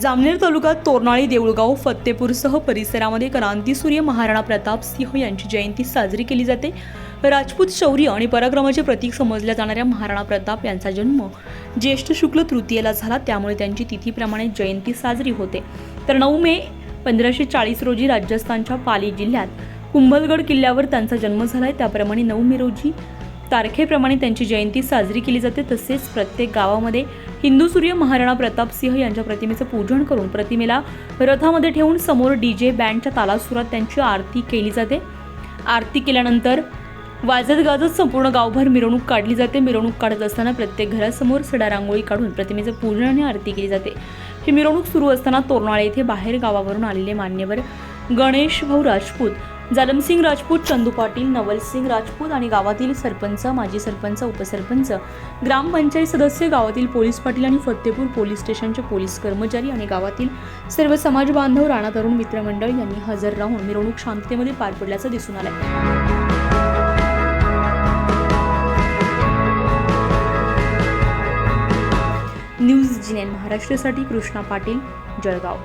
जामनेर तालुक्यात तोरणाळी देऊळगाव फत्तेपूरसह परिसरामध्ये क्रांतीसूर्य महाराणा प्रताप सिंह यांची जयंती साजरी केली जाते. राजपूत शौर्य आणि पराक्रमाचे प्रतीक समजल्या जाणाऱ्या महाराणा प्रताप यांचा जन्म ज्येष्ठ शुक्ल तृतीयेला झाला त्यामुळे त्यांची तिथीप्रमाणे जयंती साजरी होते. तर नऊ मे पंधराशे चाळीस रोजी राजस्थानच्या पाली जिल्ह्यात कुंभलगड किल्ल्यावर त्यांचा जन्म झाला आहे त्याप्रमाणे नऊ मे रोजी तारखेप्रमाणे त्यांची जयंती साजरी केली जाते. तसेच प्रत्येक गावामध्ये हिंदू सूर्य महाराणा प्रताप सिंह यांच्या प्रतिमेचं पूजन करून प्रतिमेला रथामध्ये ठेवून समोर डी जे बँडच्या तालासुरात त्यांची आरती केली जाते. आरती केल्यानंतर वाजत गाजत संपूर्ण गावभर मिरवणूक काढली जाते. मिरवणूक काढत असताना प्रत्येक घरासमोर सडा रांगोळी काढून प्रतिमेचं पूजन आणि आरती केली जाते. ही मिरवणूक सुरू असताना तोरणाळे येथे बाहेर गावावरून आलेले मान्यवर गणेश भाऊ राजपूत जालमसिंग राजपूत चंदू पाटील नवलसिंग राजपूत आणि गावातील सरपंच माजी सरपंच उपसरपंच ग्रामपंचायत सदस्य गावातील पोलीस पाटील आणि फत्तेपूर पोलीस स्टेशनचे पोलीस कर्मचारी आणि गावातील सर्व समाज बांधव राणा तरुण मित्रमंडळ यांनी हजर राहून मिरवणूक शांततेमध्ये पार पडल्याचं दिसून आलं न्यूज जिनेन महाराष्ट्रासाठी कृष्णा पाटील जळगाव.